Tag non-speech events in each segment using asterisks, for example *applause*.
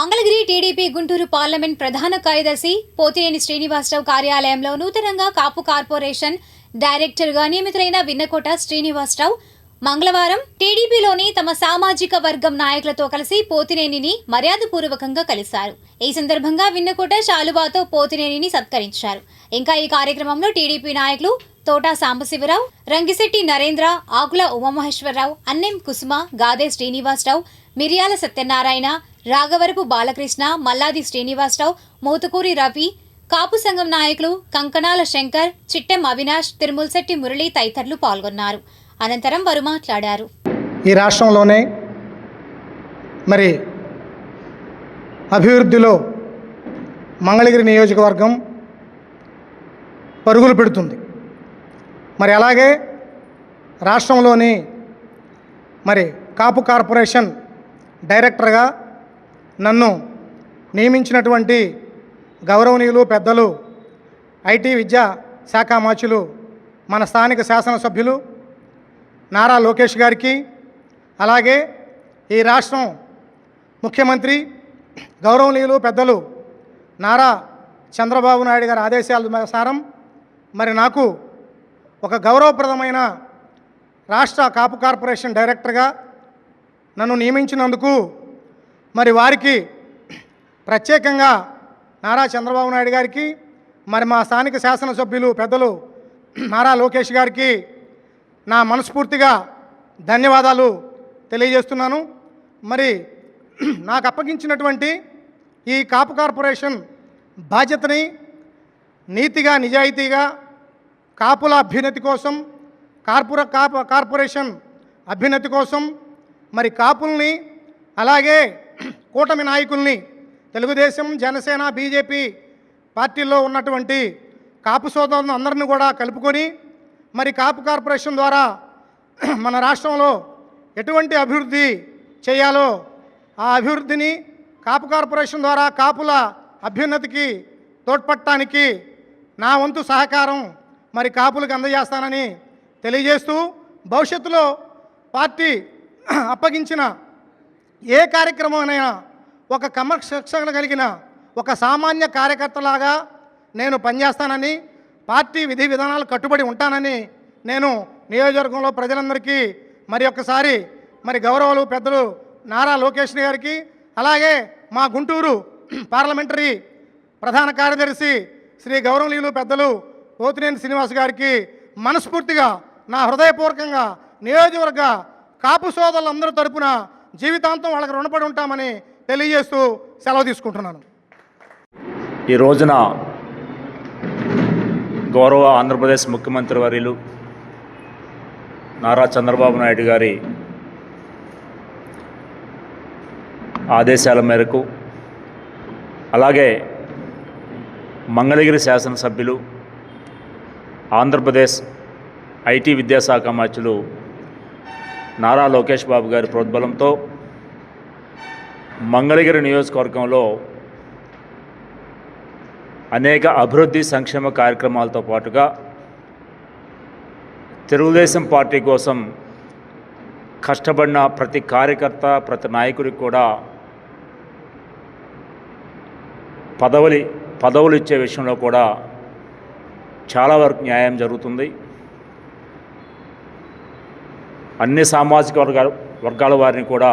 Mangalagiri TDP Guntur parliament ప్రధాన కార్యదర్శి పోతినేని శ్రీనివాసరావు కార్యాలయంలో నూతనంగా కాపు కార్పొరేషన్ డైరెక్టర్గా నియమితులైన విన్నకోట శ్రీనివాసరావు మంగళవారం టీడీపీలోని తమ సామాజిక వర్గం నాయకులతో కలిసి పోతినేనిని మర్యాదపూర్వకంగా కలిశారు. ఈ సందర్భంగా విన్నకోట శాలువాతో పోతినేనిని సత్కరించారు. ఇంకా ఈ కార్యక్రమంలో టీడీపీ నాయకులు తోటా సాంబశివరావు రంగిశెట్టి నరేంద్ర ఆకుల ఉమామహేశ్వరరావు అన్నెం కుసుమ గాదే శ్రీనివాసరావు మిరియాల సత్యనారాయణ రాఘవరపు బాలకృష్ణ మల్లాది శ్రీనివాసరావు మోతుకూరి రవి కాపు సంఘం నాయకులు కంకణాల శంకర్ చిట్టెం అవినాష్ తిరుమలశెట్టి మురళి తదితరులు పాల్గొన్నారు. అనంతరం వారు మాట్లాడారు. ఈ రాష్ట్రంలోనే మరి అభివృద్ధిలో మంగళగిరి నియోజకవర్గం పరుగులు పెడుతుంది. మరి అలాగే రాష్ట్రంలోని మరి కాపు కార్పొరేషన్ డైరెక్టర్గా నన్ను నియమించినటువంటి గౌరవనీయులు పెద్దలు ఐటీ విద్యా శాఖ మాచులు మన స్థానిక శాసనసభ్యులు నారా లోకేష్ గారికి అలాగే ఈ రాష్ట్రం ముఖ్యమంత్రి గౌరవనీయులు పెద్దలు నారా చంద్రబాబు నాయుడు గారి ఆదేశాల సారం మరి నాకు ఒక గౌరవప్రదమైన రాష్ట్ర కాపు కార్పొరేషన్ డైరెక్టర్గా నన్ను నియమించినందుకు మరి వారికి ప్రత్యేకంగా నారా చంద్రబాబు నాయుడు గారికి మరి మా స్థానిక శాసనసభ్యులు పెద్దలు నారా లోకేష్ గారికి నా మనస్ఫూర్తిగా ధన్యవాదాలు తెలియజేస్తున్నాను. మరి నాకు అప్పగించినటువంటి ఈ కాపు కార్పొరేషన్ బాధ్యతని నీతిగా నిజాయితీగా కాపుల అభ్యున్నతి కోసం కార్పొర కాపు కార్పొరేషన్ అభ్యున్నతి కోసం మరి కాపుల్ని అలాగే కూటమి నాయకుల్ని తెలుగుదేశం జనసేన బీజేపీ పార్టీల్లో ఉన్నటువంటి కాపు సోదరులను అందరిని కూడా కలుపుకొని మరి కాపు కార్పొరేషన్ ద్వారా *clears throat* మన రాష్ట్రంలో ఎటువంటి అభివృద్ధి చేయాలో ఆ అభివృద్ధిని కాపు కార్పొరేషన్ ద్వారా కాపుల అభ్యున్నతికి తోడ్పడటానికి నా వంతు సహకారం మరి కాపులకు అందజేస్తానని తెలియజేస్తూ భవిష్యత్తులో పార్టీ *clears throat* అప్పగించిన ఏ కార్యక్రమమైనా ఒక క్రమశిక్షణ కలిగిన ఒక సామాన్య కార్యకర్తలాగా నేను పనిచేస్తానని పార్టీ విధి విధానాలు కట్టుబడి ఉంటానని నేను నియోజకవర్గంలో ప్రజలందరికీ మరి ఒక్కసారి మరి గౌరవాలు పెద్దలు నారా లోకేష్ గారికి అలాగే మా గుంటూరు పార్లమెంటరీ ప్రధాన కార్యదర్శి శ్రీ గౌరవనీయులు పెద్దలు పోతినేని శ్రీనివాస్ గారికి మనస్ఫూర్తిగా నా హృదయపూర్వకంగా నియోజకవర్గ కాపు సోదరులందరూ తరపున జీవితాంతం వాళ్ళకి రుణపడి ఉంటామని తెలియజేస్తూ సెలవు తీసుకుంటున్నాను. ఈ రోజున గౌరవ ఆంధ్రప్రదేశ్ ముఖ్యమంత్రి వర్యులు నారా చంద్రబాబు నాయుడు గారి ఆదేశాల మేరకు అలాగే మంగళగిరి శాసనసభ్యులు ఆంధ్రప్రదేశ్ ఐటీ విద్యాశాఖ మంత్రులు నారా లోకేష్ బాబు గారి ప్రోద్బలంతో మంగళగిరి నియోజకవర్గంలో అనేక అభివృద్ధి సంక్షేమ కార్యక్రమాలతో పాటుగా తెలుగుదేశం పార్టీ కోసం కష్టపడిన ప్రతి కార్యకర్త ప్రతి నాయకుడికి కూడా పదవులు పదవులు ఇచ్చే విషయంలో కూడా చాలా వరకు న్యాయం జరుగుతుంది. అన్ని సామాజిక వర్గాల వర్గాల వారిని కూడా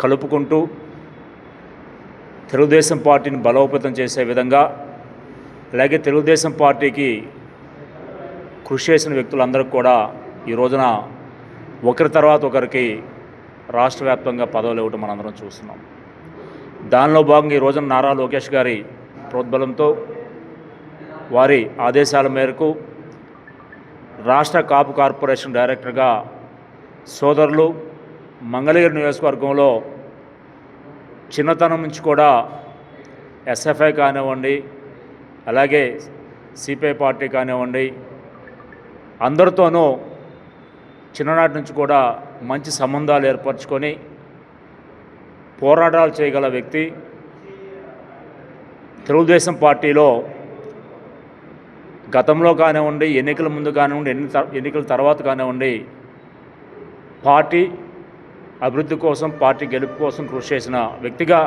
కలుపుకుంటూ తెలుగుదేశం పార్టీని బలోపేతం చేసే విధంగా అలాగే తెలుగుదేశం పార్టీకి కృషి చేసిన వ్యక్తులందరికీ కూడా ఈ రోజున ఒకరి తర్వాత ఒకరికి రాష్ట్ర వ్యాప్తంగా పదవులు ఇవ్వటం మనందరం చూస్తున్నాం. దానిలో భాగంగా ఈ రోజున నారా లోకేష్ గారి ప్రోద్బలంతో వారి ఆదేశాల మేరకు రాష్ట్ర కాపు కార్పొరేషన్ డైరెక్టర్గా సోదరులు మంగళగిరి నియోజకవర్గంలో చిన్నతనం నుంచి కూడా ఎస్ఎఫ్ఐ కానివ్వండి అలాగే సిపిఐ పార్టీ కానివ్వండి అందరితోనూ చిన్ననాటి నుంచి కూడా మంచి సంబంధాలు ఏర్పరచుకొని పోరాటాలు చేయగల వ్యక్తి. తెలుగుదేశం పార్టీలో గతంలో కానివ్వండి ఎన్నికల ముందు కానివ్వండి ఎన్ని త- ఎన్నికల తర్వాత కానివ్వండి పార్టీ అభివృద్ధి కోసం పార్టీ గెలుపు కోసం కృషి చేసిన వ్యక్తిగా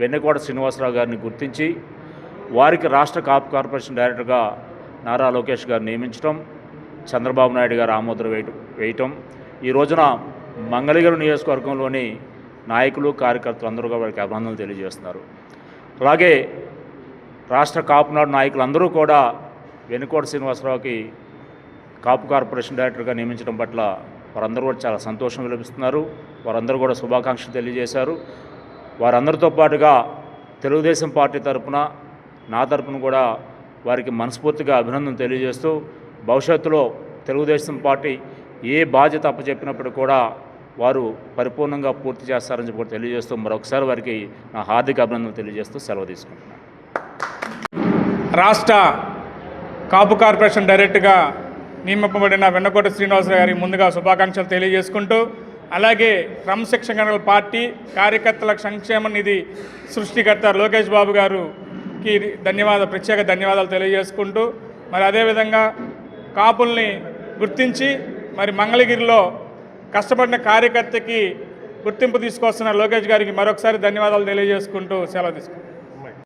వెన్నకోట శ్రీనివాసరావు గారిని గుర్తించి వారికి రాష్ట్ర కాపు కార్పొరేషన్ డైరెక్టర్గా నారా లోకేష్ గారు నియమించడం చంద్రబాబు నాయుడు గారు ఆమోదం వేయటం వేయటం. ఈ రోజున మంగళగిరి నియోజకవర్గంలోని నాయకులు కార్యకర్తలు అందరూ వారికి అభినందనలు తెలియజేస్తున్నారు. అలాగే రాష్ట్ర కాపునాడు నాయకులందరూ కూడా వెనుకోట శ్రీనివాసరావుకి కాపు కార్పొరేషన్ డైరెక్టర్గా నియమించడం పట్ల వారందరూ కూడా చాలా సంతోషం విలపిస్తున్నారు వారందరూ కూడా శుభాకాంక్షలు తెలియజేశారు. వారందరితో పాటుగా తెలుగుదేశం పార్టీ తరపున నా తరపున కూడా వారికి మనస్ఫూర్తిగా అభినందన తెలియజేస్తూ భవిష్యత్తులో తెలుగుదేశం పార్టీ ఏ బాధ్యత అప్పచెప్పినప్పుడు కూడా వారు పరిపూర్ణంగా పూర్తి చేస్తారని చెప్పి తెలియజేస్తూ మరొకసారి వారికి నా హార్దిక అభినందనలు తెలియజేస్తూ సెలవు తీసుకుంటున్నాను. రాష్ట్ర కాపు కార్పొరేషన్ డైరెక్ట్గా నియమింపబడిన వెన్నకోట శ్రీనివాసరావు గారి ముందుగా శుభాకాంక్షలు తెలియజేసుకుంటూ అలాగే క్రమశిక్షణ పార్టీ కార్యకర్తల సంక్షేమ నిధి సృష్టికర్త లోకేష్ బాబు గారుకి ధన్యవాద ప్రత్యేక ధన్యవాదాలు తెలియజేసుకుంటూ మరి అదేవిధంగా కాపుల్ని గుర్తించి మరి మంగళగిరిలో కష్టపడిన కార్యకర్తకి గుర్తింపు తీసుకొస్తున్న లోకేష్ గారికి మరొకసారి ధన్యవాదాలు తెలియజేసుకుంటూ సెలవు తీసుకుంటాం